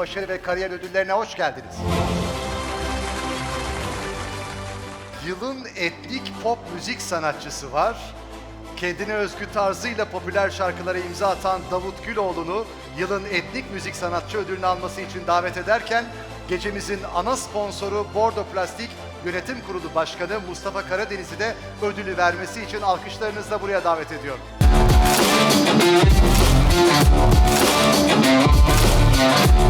başarı ve kariyer ödüllerine hoş geldiniz. Yılın etnik pop müzik sanatçısı var. Kendine özgü tarzıyla popüler şarkılara imza atan Davut Güloğlu'nu yılın etnik müzik sanatçı ödülünü alması için davet ederken gecemizin ana sponsoru Bordo Plastik Yönetim Kurulu Başkanı Mustafa Karadeniz'i de ödülü vermesi için alkışlarınızla buraya davet ediyorum. Hoş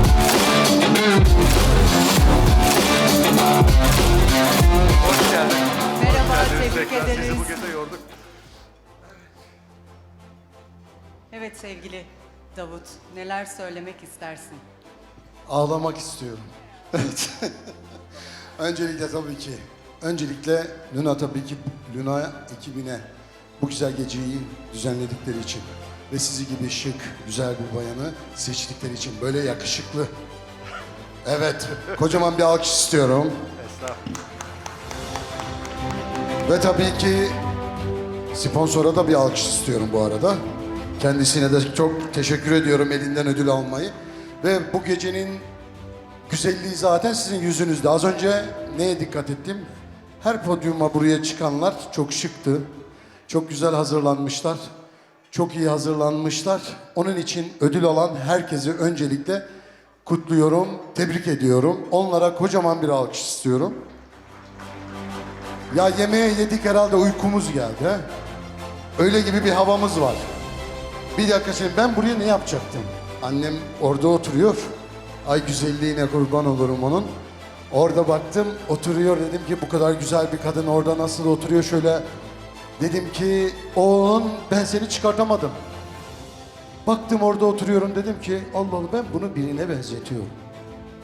Evet sevgili Davut, neler söylemek istersin? Ağlamak istiyorum. Evet. öncelikle tabii ki, öncelikle Luna tabii ki Luna ekibine bu güzel geceyi düzenledikleri için ve sizi gibi şık, güzel bir bayanı seçtikleri için böyle yakışıklı. Evet, kocaman bir alkış istiyorum. Estağfurullah. Ve tabii ki sponsora da bir alkış istiyorum bu arada. Kendisine de çok teşekkür ediyorum elinden ödül almayı. Ve bu gecenin güzelliği zaten sizin yüzünüzde. Az önce neye dikkat ettim? Her podyuma buraya çıkanlar çok şıktı. Çok güzel hazırlanmışlar. Çok iyi hazırlanmışlar. Onun için ödül alan herkesi öncelikle kutluyorum, tebrik ediyorum. Onlara kocaman bir alkış istiyorum. Ya yemeğe yedik herhalde uykumuz geldi he? Öyle gibi bir havamız var. Bir dakika şimdi ben buraya ne yapacaktım? Annem orada oturuyor. Ay güzelliğine kurban olurum onun. Orada baktım oturuyor dedim ki bu kadar güzel bir kadın orada nasıl oturuyor şöyle. Dedim ki oğlum ben seni çıkartamadım. Baktım orada oturuyorum dedim ki Allah Allah ben bunu birine benzetiyorum.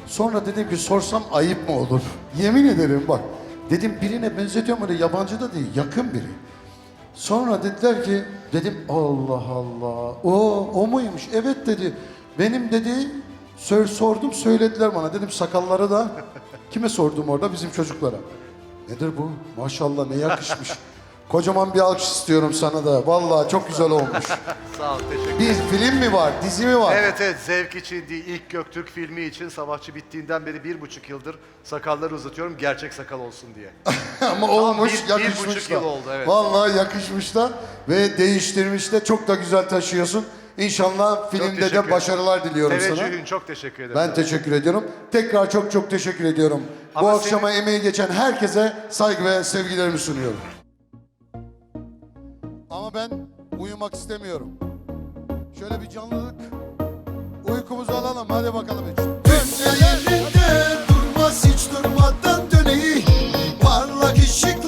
Sonra dedim ki sorsam ayıp mı olur? Yemin ederim bak. Dedim birine benzetiyorum öyle yabancı da değil yakın biri. Sonra dediler ki dedim Allah Allah o o muymuş? Evet dedi. Benim dedi sor, sordum söylediler bana. Dedim sakalları da kime sordum orada bizim çocuklara. Nedir bu? Maşallah ne yakışmış. Kocaman bir alkış istiyorum sana da. Vallahi çok güzel olmuş. Sağ ol, teşekkür Bir film mi var, dizi mi var? Evet evet zevk için değil ilk Göktürk filmi için savaşçı bittiğinden beri bir buçuk yıldır sakalları uzatıyorum gerçek sakal olsun diye. Ama olmuş, bir- bir yakışmış buçuk da. yıl oldu, evet. Vallahi yakışmış da ve değiştirmiş de çok da güzel taşıyorsun. İnşallah filmde teşekkür de ederim. başarılar diliyorum sana. Teveccühün çok teşekkür ederim. Ben teşekkür ediyorum. Tekrar çok çok teşekkür ediyorum. Bu Ama akşama emeği geçen herkese saygı ve sevgilerimi sunuyorum. Uyumak istemiyorum. Şöyle bir canlılık. Uykumuzu alalım. Hadi bakalım. Dünya yerinde durmaz hiç durmadan döneyi. Parlak ışıklar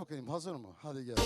bakayım hazır mı? Hadi gel.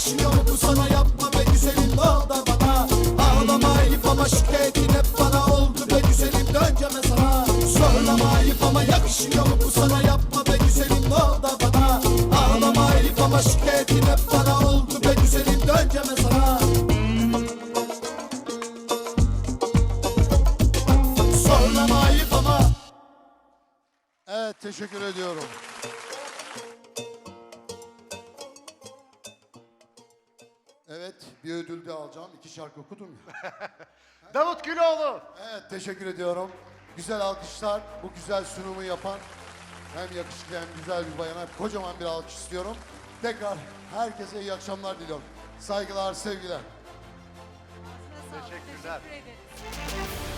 Yakışmıyor mu sana yapma be güzelim bağda bana Ağlama ayıp şikayetin hep bana oldu be güzelim döneceğim sana. Zorlama yapma Evet teşekkür ediyorum. iki şarkı okudum ya. Davut Güloğlu. Evet teşekkür ediyorum. Güzel alkışlar, bu güzel sunumu yapan hem yakışıklı hem güzel bir bayana kocaman bir alkış istiyorum. Tekrar herkese iyi akşamlar diliyorum. Saygılar, sevgiler. Teşekkürler. Teşekkür ederim.